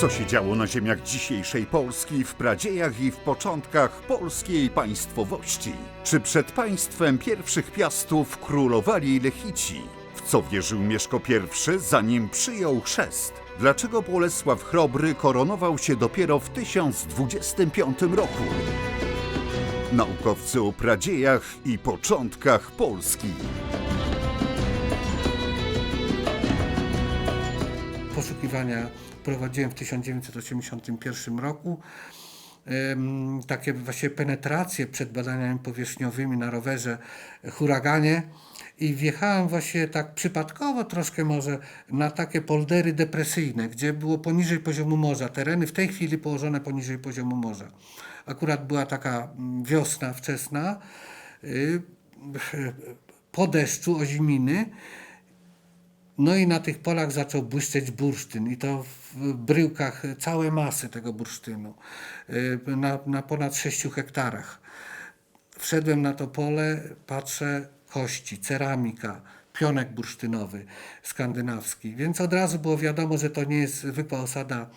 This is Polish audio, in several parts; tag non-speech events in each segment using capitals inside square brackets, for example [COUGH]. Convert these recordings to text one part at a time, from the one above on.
Co się działo na ziemiach dzisiejszej Polski w pradziejach i w początkach polskiej państwowości? Czy przed państwem pierwszych piastów królowali Lechici? W co wierzył Mieszko I, zanim przyjął chrzest? Dlaczego Bolesław Chrobry koronował się dopiero w 1025 roku? Naukowcy o pradziejach i początkach Polski. poszukiwania prowadziłem w 1981 roku. Takie właśnie penetracje przed badaniami powierzchniowymi na rowerze huraganie i wjechałem właśnie tak przypadkowo troszkę może na takie poldery depresyjne, gdzie było poniżej poziomu morza, tereny w tej chwili położone poniżej poziomu morza. Akurat była taka mm, wiosna wczesna, y, po deszczu oziminy no i na tych polach zaczął błyszczeć bursztyn i to w bryłkach całe masy tego bursztynu y, na, na ponad 6 hektarach. Wszedłem na to pole, patrzę, kości, ceramika, pionek bursztynowy skandynawski, więc od razu było wiadomo, że to nie jest zwykła osada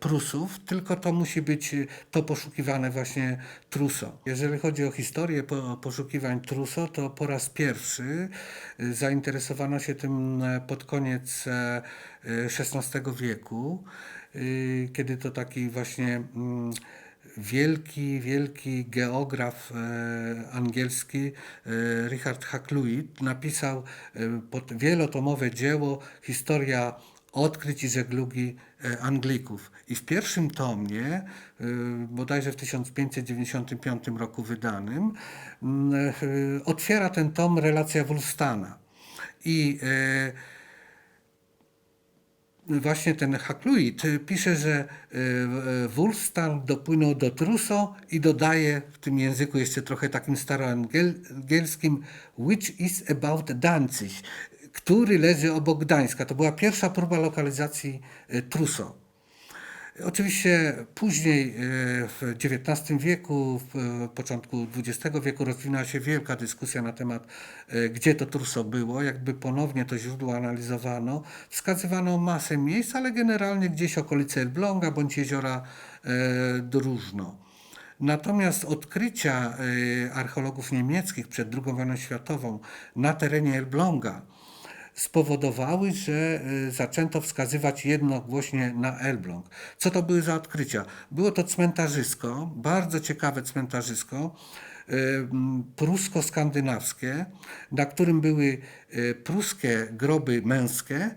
Prusów, tylko to musi być e, to poszukiwane właśnie Truso. Jeżeli chodzi o historię po, poszukiwań Truso, to po raz pierwszy e, zainteresowano się tym e, pod koniec e, e, XVI wieku, e, kiedy to taki właśnie mm, wielki, wielki geograf e, angielski e, Richard Hakluyt napisał e, wielotomowe dzieło Historia odkryć i żeglugi e, Anglików. I w pierwszym tomie, e, bodajże w 1595 roku wydanym, m, e, otwiera ten tom relacja Wulstana. I właśnie ten Hakluyt pisze, że Wulfstan dopłynął do Truso i dodaje w tym języku jeszcze trochę takim staroangielskim which is about Danzig, który leży obok Gdańska. To była pierwsza próba lokalizacji e, Truso. Oczywiście później e, w XIX wieku, w e, początku XX wieku rozwinęła się wielka dyskusja na temat, gdzie to Truso było. Jakby ponownie to źródło analizowano. Wskazywano masę miejsc, ale generalnie gdzieś okolice Elbląga bądź jeziora Dróżno. Natomiast odkrycia archeologów niemieckich przed II wojną światową na terenie Elbląga spowodowały, że y, zaczęto wskazywać jednogłośnie na Elbląg. Co to były za odkrycia? Było to cmentarzysko, bardzo ciekawe cmentarzysko, y, prusko-skandynawskie, na którym były y, pruskie groby męskie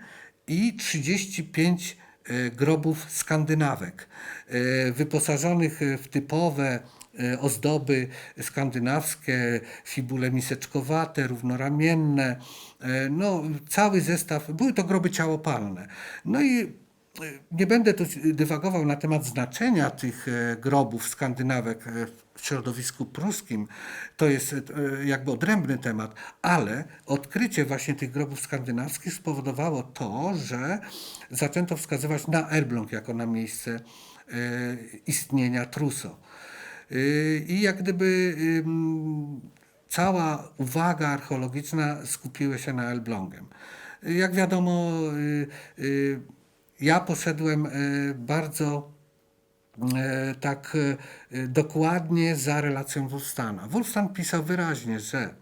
i 35 e, grobów skandynawek, wyposażonych w typowe ozdoby skandynawskie, fibule miseczkowate, równoramienne, e, no cały zestaw, były to groby ciałopalne. No i e, nie będę tu dywagował na temat znaczenia tych e, grobów skandynawek e, w środowisku pruskim. To jest e, jakby odrębny temat, ale odkrycie właśnie tych grobów skandynawskich spowodowało to, że zaczęto wskazywać na Elbląg jako na miejsce e, istnienia Truso. Y, I jak gdyby cała uwaga archeologiczna skupiła się na Elblągiem. Jak wiadomo, y, y, ja poszedłem bardzo tak dokładnie za relacją Wulstana. Wulstan pisał wyraźnie, że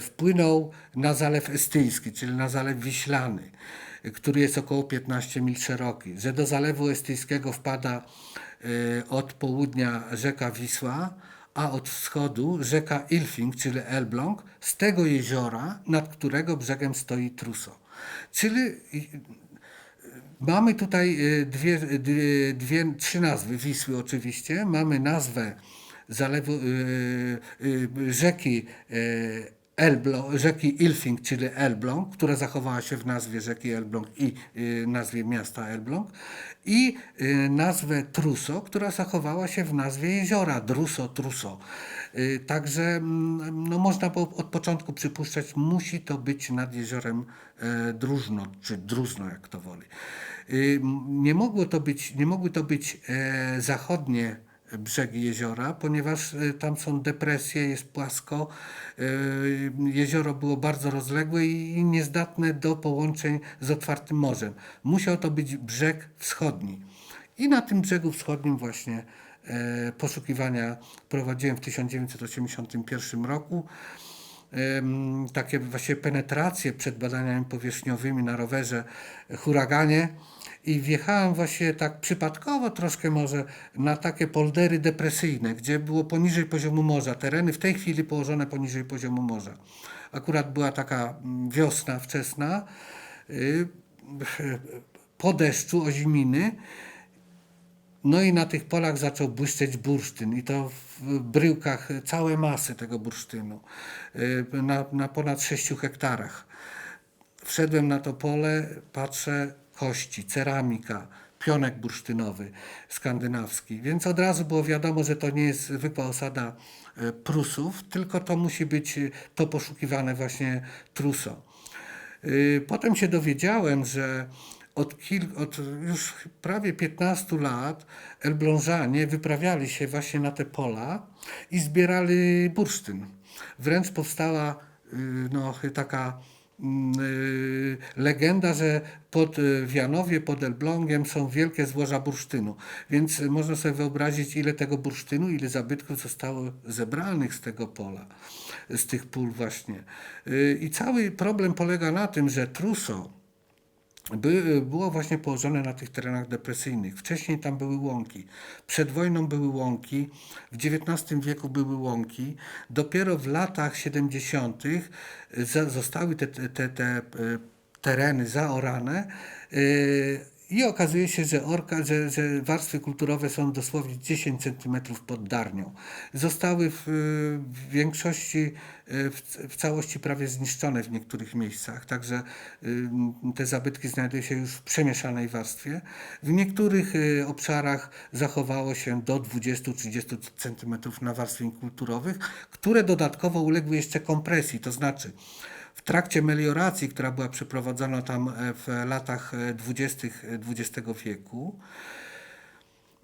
wpłynął na Zalew Estyjski, czyli na Zalew Wiślany, który jest około 15 mil szeroki, że do Zalewu Estyjskiego wpada od południa rzeka Wisła, a od wschodu rzeka Ilfing, czyli Elbląg, z tego jeziora, nad którego brzegiem stoi Truso. Czyli i- Mamy tutaj y, dwie, dwie, dwie, trzy nazwy Wisły oczywiście. Mamy nazwę zalewu, y, y, rzeki y, Elbląg, rzeki Ilfing, czyli Elbląg, która zachowała się w nazwie rzeki Elbląg i y, nazwie miasta Elbląg i y, nazwę Truso, która zachowała się w nazwie jeziora Druso, Truso. Y, Także mm, no, można było od początku przypuszczać, musi to być nad jeziorem e, Drużno, czy Druzno, jak to woli. Y, Nie mogło to być, nie mogły to być e, zachodnie brzegi jeziora, ponieważ y, tam są depresje, jest płasko. y, Jezioro było bardzo rozległe i niezdatne do połączeń z otwartym morzem. Musiał to być brzeg wschodni. I na tym brzegu wschodnim właśnie e, poszukiwania prowadziłem w 1981 roku. Takie właśnie penetracje przed badaniami powierzchniowymi na rowerze huraganie i wjechałem właśnie tak przypadkowo troszkę może na takie poldery depresyjne, gdzie było poniżej poziomu morza, tereny w tej chwili położone poniżej poziomu morza. Akurat była taka mm, wiosna wczesna, y, po deszczu, oziminy, no i na tych polach zaczął błyszczeć bursztyn i to w bryłkach całe masy tego bursztynu y, na, na ponad 6 hektarach. Wszedłem na to pole, patrzę, kości, ceramika, pionek bursztynowy skandynawski, więc od razu było wiadomo, że to nie jest zwykła osada e, Prusów, tylko to musi być e, to poszukiwane właśnie Truso. Y, Potem się dowiedziałem, że od, kil, od już prawie 15 lat Elblążanie wyprawiali się właśnie na te pola i zbierali bursztyn. Wręcz powstała no, taka legenda, że pod y, Wianowie, pod Elblągiem są wielkie złoża bursztynu. Więc y, można sobie wyobrazić, ile tego bursztynu, ile zabytków zostało zebranych z tego pola, z tych pól właśnie. Y, I cały problem polega na tym, że Truso, by, było właśnie położone na tych terenach depresyjnych. Wcześniej tam były łąki. Przed wojną były łąki, w XIX wieku były łąki. Dopiero w latach 70. za- zostały te, te, te, e, tereny zaorane. I okazuje się, że, orka, że, że warstwy kulturowe są dosłownie 10 cm pod darnią. Zostały w, w większości, e, w, w całości prawie zniszczone w niektórych miejscach, także te zabytki znajdują się już w przemieszanej warstwie. W niektórych y, obszarach zachowało się do 20-30 cm na warstwie kulturowych, które dodatkowo uległy jeszcze kompresji, to znaczy w trakcie melioracji, która była przeprowadzona tam e, w latach e, 20. XX wieku,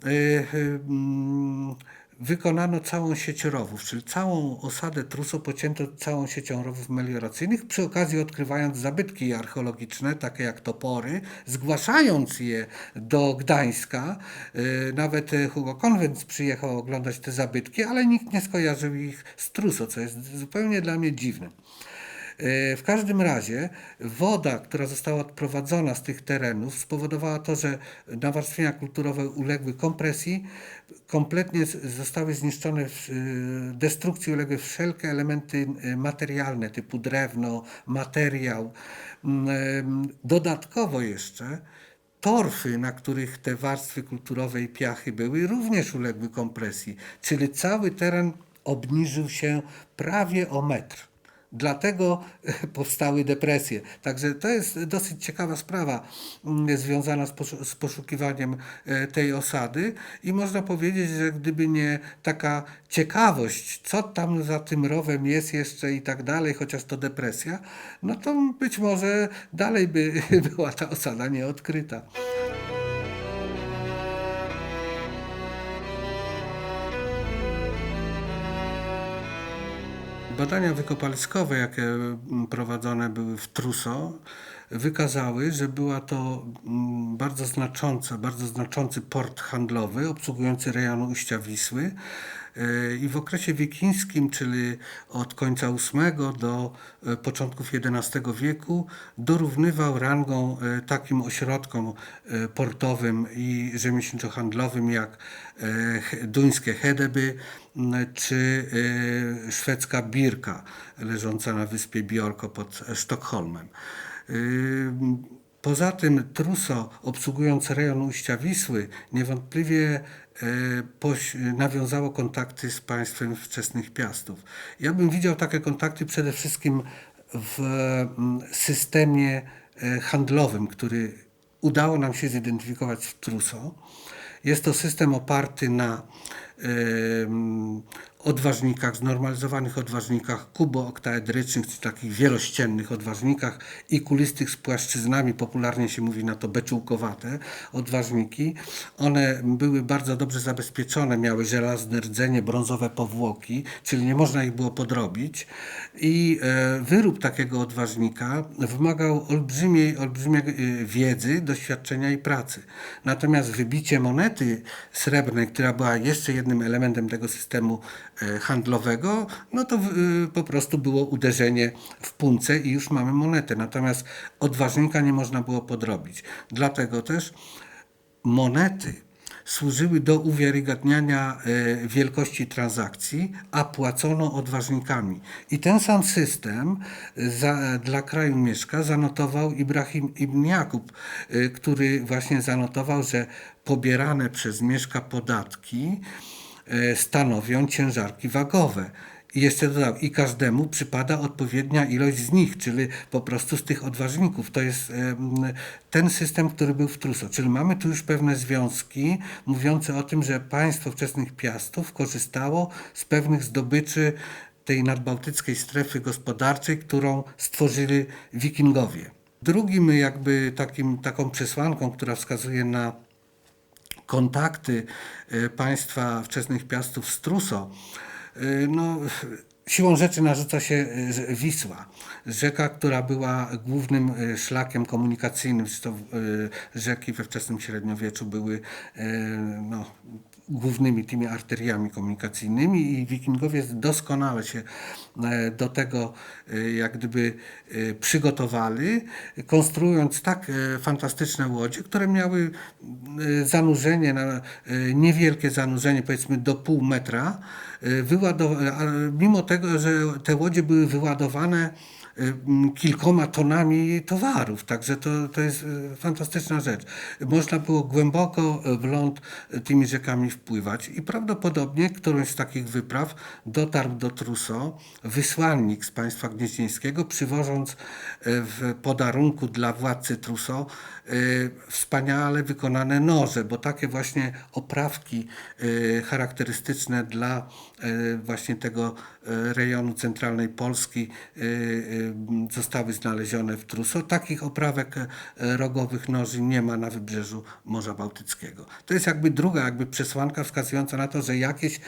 y, y, mm, wykonano całą sieć rowów, czyli całą osadę Truso pocięto całą siecią rowów melioracyjnych, przy okazji odkrywając zabytki archeologiczne, takie jak topory, zgłaszając je do Gdańska. Nawet Hugo Konwent przyjechał oglądać te zabytki, ale nikt nie skojarzył ich z Truso, co jest zupełnie dla mnie dziwne. E, W każdym razie woda, która została odprowadzona z tych terenów, spowodowała to, że nawarstwienia kulturowe uległy kompresji, kompletnie zostały zniszczone, e, destrukcji uległy wszelkie elementy e, materialne, typu drewno, materiał. Dodatkowo jeszcze torfy, na których te warstwy kulturowe i piachy były, również uległy kompresji, czyli cały teren obniżył się prawie o metr. Dlatego [LAUGHS] powstały depresje. Także to jest dosyć ciekawa sprawa mm, związana z poszukiwaniem e, tej osady i można powiedzieć, że gdyby nie taka ciekawość, co tam za tym rowem jest jeszcze i tak dalej, chociaż to depresja, no to być może dalej by [LAUGHS] była ta osada nieodkryta. Badania wykopaliskowe, jakie mm, prowadzone były w Truso, wykazały, że była to mm, bardzo znacząca, bardzo znaczący port handlowy obsługujący rejon ujścia Wisły. E, I w okresie wikińskim, czyli od końca VIII do e, początków XI wieku, dorównywał rangą e, takim ośrodkom portowym i rzemieślniczo-handlowym jak duńskie Hedeby czy szwedzka Birka, leżąca na wyspie Bjorko pod Sztokholmem. Poza tym Truso, obsługując rejon ujścia Wisły, niewątpliwie e, nawiązało kontakty z państwem wczesnych Piastów. Ja bym widział takie kontakty przede wszystkim w systemie e, handlowym, który udało nam się zidentyfikować w Truso. Jest to system oparty na odważnikach, znormalizowanych odważnikach kubooktaedrycznych, czy takich wielościennych odważnikach i kulistych z płaszczyznami, popularnie się mówi na to beczułkowate odważniki. One były bardzo dobrze zabezpieczone, miały żelazne rdzenie, brązowe powłoki, czyli nie można ich było podrobić. I e, wyrób takiego odważnika wymagał olbrzymiej, olbrzymiej e, wiedzy, doświadczenia i pracy. Natomiast wybicie monety srebrnej, która była jeszcze jednym elementem tego systemu e, handlowego, no to e, po prostu było uderzenie w punce i już mamy monetę. Natomiast odważnika nie można było podrobić. Dlatego też monety służyły do uwiarygadniania e, wielkości transakcji, a płacono odważnikami. I ten sam system za, dla kraju Mieszka zanotował Ibrahim ibn Jakub, który właśnie zanotował, że pobierane przez Mieszka podatki e, stanowią ciężarki wagowe. I jeszcze dodał, i każdemu przypada odpowiednia ilość z nich, czyli po prostu z tych odważników. To jest ten system, który był w Truso. Czyli mamy tu już pewne związki mówiące o tym, że państwo wczesnych piastów korzystało z pewnych zdobyczy tej nadbałtyckiej strefy gospodarczej, którą stworzyli wikingowie. Drugim jakby takim, taką przesłanką, która wskazuje na kontakty e, państwa wczesnych piastów z Truso, e, no, siłą rzeczy narzuca się że Wisła. Rzeka, która była głównym e, szlakiem komunikacyjnym, zresztą e, rzeki we wczesnym średniowieczu były no, głównymi tymi arteriami komunikacyjnymi i wikingowie doskonale się e, do tego e, jak gdyby e, przygotowali, konstruując tak fantastyczne łodzie, które miały zanurzenie, niewielkie zanurzenie, powiedzmy do pół metra, mimo tego, że te łodzie były wyładowane kilkoma tonami towarów, także to, to jest y, fantastyczna rzecz. Można było głęboko w ląd y, tymi rzekami wpływać i prawdopodobnie którąś z takich wypraw dotarł do Truso wysłannik z państwa gnieźnieńskiego, przywożąc y, w podarunku dla władcy Truso y, wspaniale wykonane noże, bo takie właśnie oprawki y, charakterystyczne dla y, właśnie tego y, rejonu centralnej Polski y, y, zostały znalezione w Truso. Takich oprawek y, rogowych noży nie ma na wybrzeżu Morza Bałtyckiego. To jest jakby druga jakby przesłanka wskazująca na to, że jakieś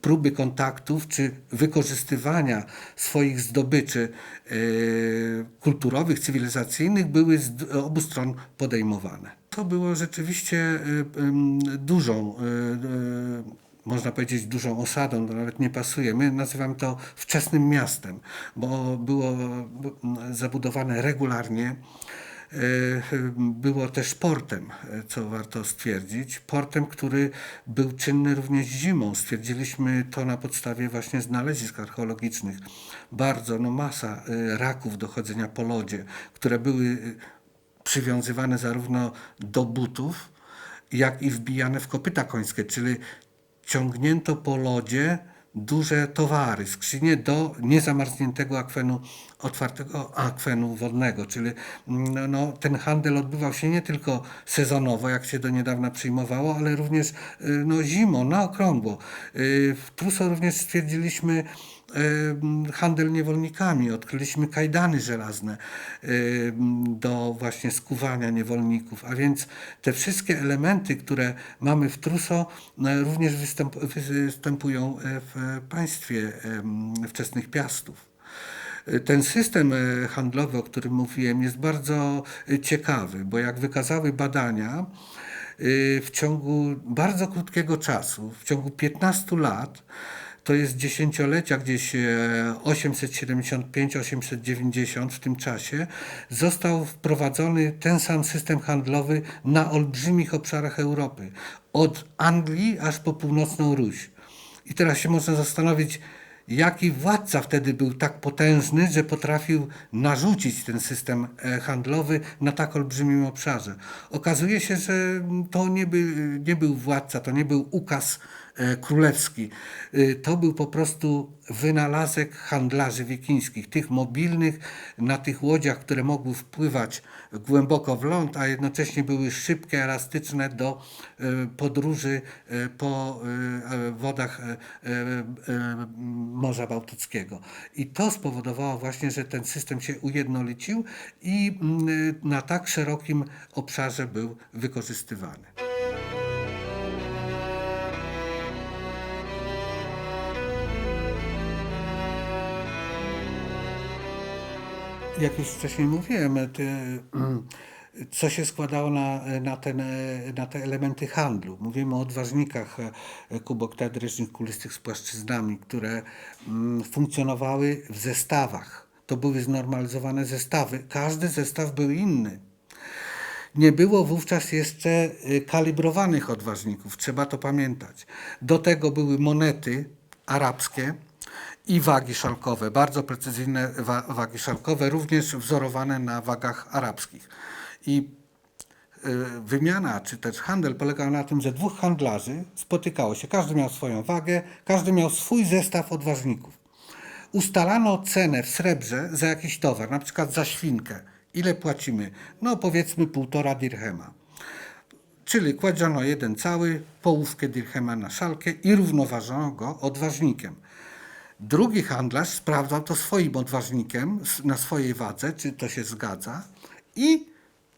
próby kontaktów czy wykorzystywania swoich zdobyczy y, kulturowych, cywilizacyjnych były z obu stron podejmowane. To było rzeczywiście ym, dużą, można powiedzieć dużą osadą, to nawet nie pasuje. My nazywamy to wczesnym miastem, bo było zabudowane regularnie. Y, Było też portem, y, co warto stwierdzić. Portem, który był czynny również zimą. Stwierdziliśmy to na podstawie właśnie znalezisk archeologicznych. Bardzo, no masa y, raków dochodzenia po lodzie, które były przywiązywane zarówno do butów, jak i wbijane w kopyta końskie, czyli ciągnięto po lodzie duże towary, skrzynie do niezamarzniętego akwenu, otwartego akwenu wodnego, czyli no, no, ten handel odbywał się nie tylko sezonowo, jak się do niedawna przyjmowało, ale również y, no, zimą, na okrągło. Y, Truso również stwierdziliśmy handel niewolnikami, odkryliśmy kajdany żelazne em, do właśnie skuwania niewolników, a więc te wszystkie elementy, które mamy w Truso, e, również występ, występują w państwie wczesnych piastów. Ten system handlowy, o którym mówiłem, jest bardzo ciekawy, bo jak wykazały badania, y, w ciągu bardzo krótkiego czasu, w ciągu 15 lat, to jest dziesięciolecia, gdzieś e, 875-890 w tym czasie, został wprowadzony ten sam system handlowy na olbrzymich obszarach Europy. Od Anglii aż po północną Ruś. I teraz się można zastanowić, jaki władca wtedy był tak potężny, że potrafił narzucić ten system e, handlowy na tak olbrzymim obszarze. Okazuje się, że to nie, by, nie był władca, to nie był ukaz e, królewski. E, To był po prostu wynalazek handlarzy wikińskich, tych mobilnych na tych łodziach, które mogły wpływać głęboko w ląd, a jednocześnie były szybkie, elastyczne do e, podróży e, po e, e, wodach e, e, e, Morza Bałtyckiego. I to spowodowało właśnie, że ten system się ujednolicił i mm, na tak szerokim obszarze był wykorzystywany. Jak już wcześniej mówiłem, co się składało na, na, ten, na te elementy handlu. Mówimy o odważnikach kuboktedrycznych, kulistych z płaszczyznami, które mm, funkcjonowały w zestawach. To były znormalizowane zestawy. Każdy zestaw był inny. Nie było wówczas jeszcze y, kalibrowanych odważników, trzeba to pamiętać. Do tego były monety arabskie i wagi szalkowe, bardzo precyzyjne wa wagi szalkowe, również wzorowane na wagach arabskich. I y, wymiana czy też handel polegał na tym, że dwóch handlarzy spotykało się, każdy miał swoją wagę, każdy miał swój zestaw odważników. Ustalano cenę w srebrze za jakiś towar, na przykład za świnkę. Ile płacimy? No powiedzmy półtora dirhema. Czyli kładziono jeden cały, połówkę dirhema na szalkę i równoważono go odważnikiem. Drugi handlarz sprawdzał to swoim odważnikiem na swojej wadze, czy to się zgadza i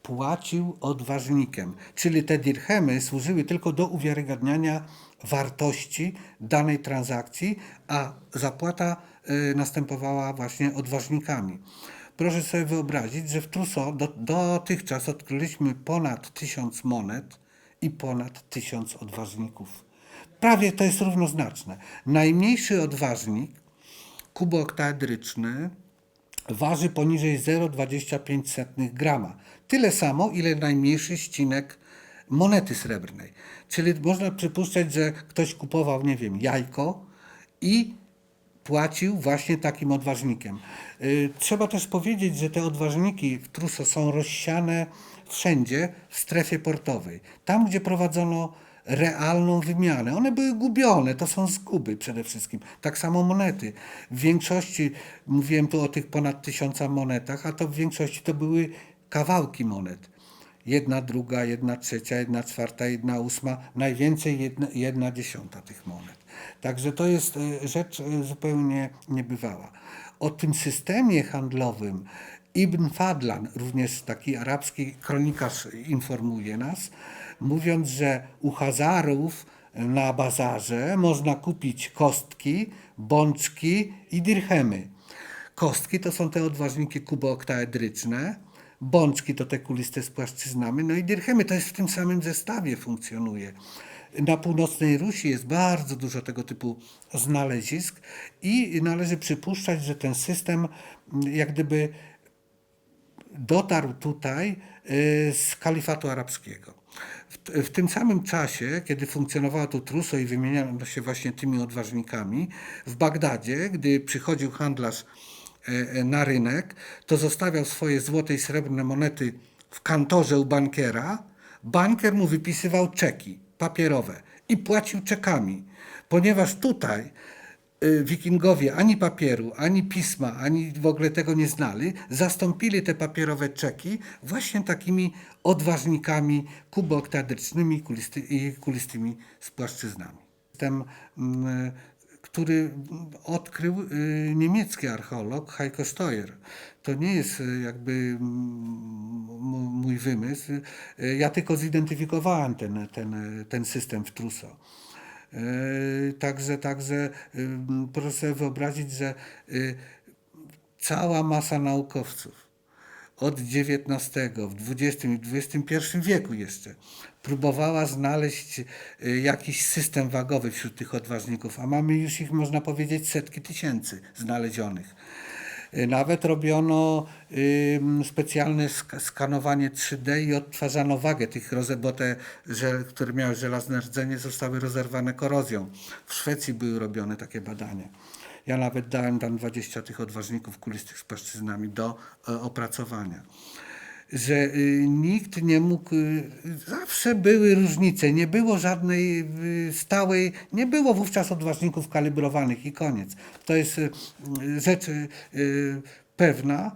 płacił odważnikiem. Czyli te dirhemy służyły tylko do uwiarygadniania wartości danej transakcji, a zapłata y, następowała właśnie odważnikami. Proszę sobie wyobrazić, że w Truso do, dotychczas odkryliśmy ponad tysiąc monet i ponad tysiąc odważników. Prawie to jest równoznaczne. Najmniejszy odważnik kubooktaedryczny waży poniżej 0,25 grama. Tyle samo, ile najmniejszy ścinek monety srebrnej. Czyli można przypuszczać, że ktoś kupował, nie wiem, jajko i płacił właśnie takim odważnikiem. Y, Trzeba też powiedzieć, że te odważniki w Truso są rozsiane wszędzie w strefie portowej. Tam, gdzie prowadzono realną wymianę. One były gubione, to są zguby przede wszystkim. Tak samo monety. W większości, mówiłem tu o tych ponad tysiąca monetach, a to w większości to były kawałki monet. Jedna druga, jedna trzecia, jedna czwarta, jedna ósma, najwięcej jedna, jedna dziesiąta tych monet. Także to jest e, rzecz e, zupełnie niebywała. O tym systemie handlowym Ibn Fadlan, również taki arabski kronikarz, informuje nas, mówiąc, że u Hazarów na bazarze można kupić kostki, bączki i dirhemy. Kostki to są te odważniki kubooktaedryczne, bączki to te kuliste z płaszczyznami, no i dirhemy to jest w tym samym zestawie funkcjonuje. Na północnej Rusi jest bardzo dużo tego typu znalezisk i należy przypuszczać, że ten system mm, jak gdyby dotarł tutaj y, z kalifatu arabskiego. W, tym samym czasie, kiedy funkcjonowało tu Truso i wymieniano się właśnie tymi odważnikami, w Bagdadzie, gdy przychodził handlarz e, e, na rynek, to zostawiał swoje złote i srebrne monety w kantorze u bankiera. Bankier mu wypisywał czeki papierowe i płacił czekami, ponieważ tutaj wikingowie ani papieru, ani pisma, ani w ogóle tego nie znali, zastąpili te papierowe czeki właśnie takimi odważnikami kubooktadrycznymi i kulistymi z płaszczyznami. System, mm, który odkrył y, niemiecki archeolog Heiko Steuer. To nie jest y, jakby mm, mój wymysł. Y, Ja tylko zidentyfikowałem ten, ten, ten system w Truso. Yy, Także, także proszę sobie wyobrazić, że y, cała masa naukowców od XIX, w XX i XXI wieku jeszcze próbowała znaleźć y, jakiś system wagowy wśród tych odważników, a mamy już ich, można powiedzieć, setki tysięcy znalezionych. Y, Nawet robiono specjalne sk- skanowanie 3D i odtwarzano wagę tych roze, bo te, które miały żelazne rdzenie, zostały rozerwane korozją. W Szwecji były robione takie badania. Ja nawet dałem tam 20 tych odważników kulistych z płaszczyznami do e, opracowania. Że y, nikt nie mógł, y, zawsze były różnice, nie było żadnej y, stałej, nie było wówczas odważników kalibrowanych i koniec. To jest rzecz pewna.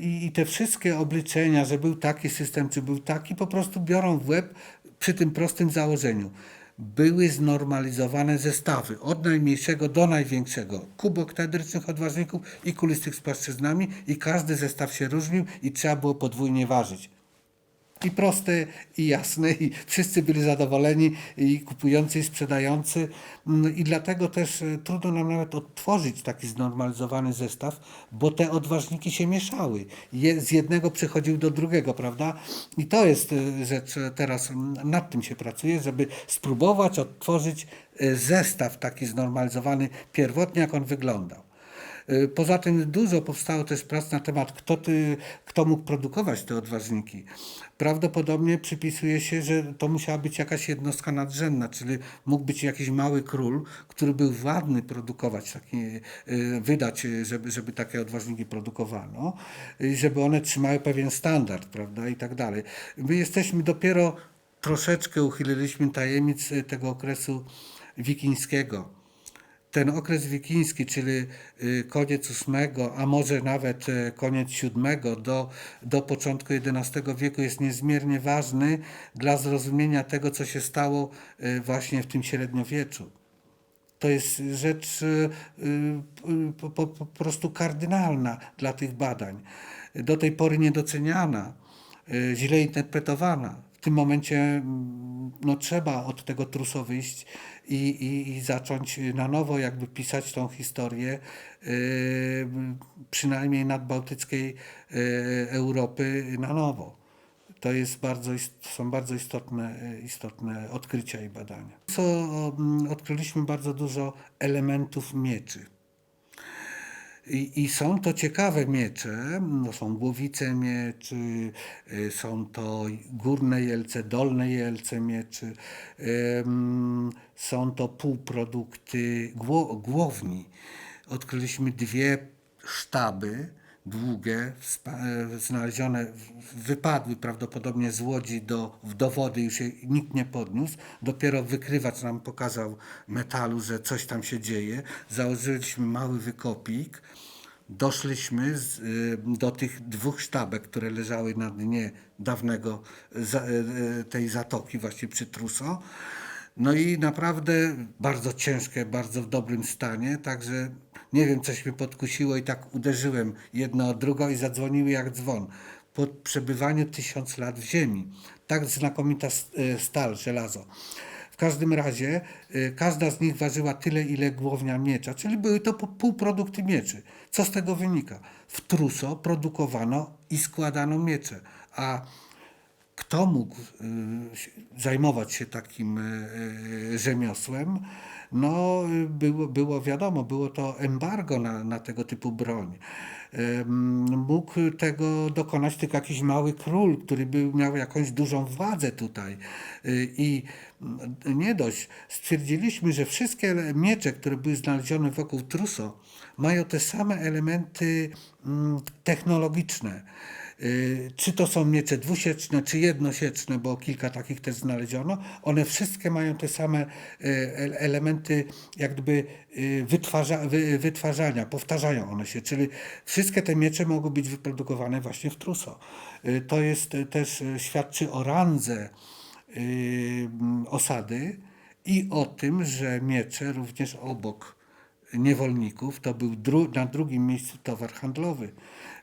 I, I te wszystkie obliczenia, że był taki system, czy był taki, po prostu biorą w łeb przy tym prostym założeniu. Były znormalizowane zestawy od najmniejszego do największego kuboktedrycznych odważników i kulistych z płaszczyznami i każdy zestaw się różnił i trzeba było podwójnie ważyć. I proste, i jasne, i wszyscy byli zadowoleni, i kupujący, i sprzedający. Mm, I dlatego też e, trudno nam nawet odtworzyć taki znormalizowany zestaw, bo te odważniki się mieszały. Je, z jednego przechodził do drugiego, prawda? I to jest e, rzecz, e, teraz nad tym się pracuje, żeby spróbować odtworzyć zestaw taki znormalizowany pierwotnie, jak on wyglądał. Y, Poza tym dużo powstało też prac na temat, kto, ty, kto mógł produkować te odważniki. Prawdopodobnie przypisuje się, że to musiała być jakaś jednostka nadrzędna, czyli mógł być jakiś mały król, który był władny produkować, taki, y, wydać, y, żeby, żeby takie odważniki produkowano, żeby one trzymały pewien standard, prawda, i tak dalej. My jesteśmy dopiero troszeczkę uchyliliśmy tajemnic tego okresu wikińskiego ten okres wikiński, czyli y, koniec VIII, a może nawet y, koniec VII do, do początku XI wieku jest niezmiernie ważny dla zrozumienia tego, co się stało y, właśnie w tym średniowieczu. To jest rzecz po, po, po prostu kardynalna dla tych badań. Do tej pory niedoceniana, źle interpretowana. Tym momencie mm, no, trzeba od tego truso wyjść i, i, i zacząć na nowo jakby pisać tą historię y, przynajmniej nadbałtyckiej y, Europy na nowo. To jest bardzo, są bardzo istotne, e, istotne odkrycia i badania. Co mm, odkryliśmy bardzo dużo elementów mieczy. I, I są to ciekawe miecze, no są głowice mieczy, y, są to górne jelce, dolne jelce mieczy, są to półprodukty gło, głowni. Odkryliśmy dwie sztaby długie, znalezione, wypadły prawdopodobnie z łodzi do, do wody, już je nikt nie podniósł. Dopiero wykrywacz nam pokazał metalu, że coś tam się dzieje. Założyliśmy mały wykopik. Doszliśmy z, y, do tych dwóch sztabek, które leżały na dnie dawnego za, y, y, tej zatoki, właśnie przy Truso. No i naprawdę bardzo ciężkie, bardzo w dobrym stanie, także nie wiem, coś mnie podkusiło i tak uderzyłem jedno o drugą i zadzwoniły jak dzwon. Po przebywaniu tysiąc lat w ziemi. Tak znakomita e, stal, żelazo. W każdym razie y, każda z nich ważyła tyle, ile głownia miecza, czyli były to półprodukty mieczy. Co z tego wynika? W Truso produkowano i składano miecze, a kto mógł y, zajmować się takim y, y, rzemiosłem, no było, było wiadomo, było to embargo na, na tego typu broń. Mógł tego dokonać tylko jakiś mały król, który był, miał jakąś dużą władzę tutaj. I mm, nie dość, stwierdziliśmy, że wszystkie miecze, które były znalezione wokół Truso, mają te same elementy mm, technologiczne. Y, Czy to są miecze dwusieczne, czy jednosieczne, bo kilka takich też znaleziono, one wszystkie mają te same y, ele- elementy jak gdyby y, wytwarza, wy, wytwarzania, powtarzają one się, czyli wszystkie te miecze mogą być wyprodukowane właśnie w Truso. To jest też świadczy o randze osady i o tym, że miecze również obok niewolników to był dru- na drugim miejscu towar handlowy.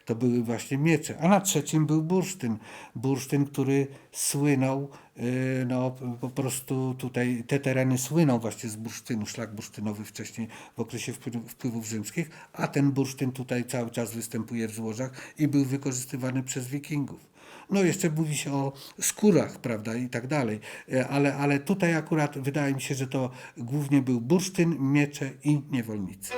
To były właśnie miecze, a na trzecim był bursztyn. Bursztyn, który słynął, yy, no po prostu tutaj te tereny słyną właśnie z bursztynu, szlak bursztynowy wcześniej w okresie wpływ- wpływów rzymskich, a ten bursztyn tutaj cały czas występuje w złożach i był wykorzystywany przez wikingów. No jeszcze mówi się o skórach, prawda, i tak dalej, E, ale, ale tutaj akurat wydaje mi się, że to głównie był bursztyn, miecze i niewolnicy.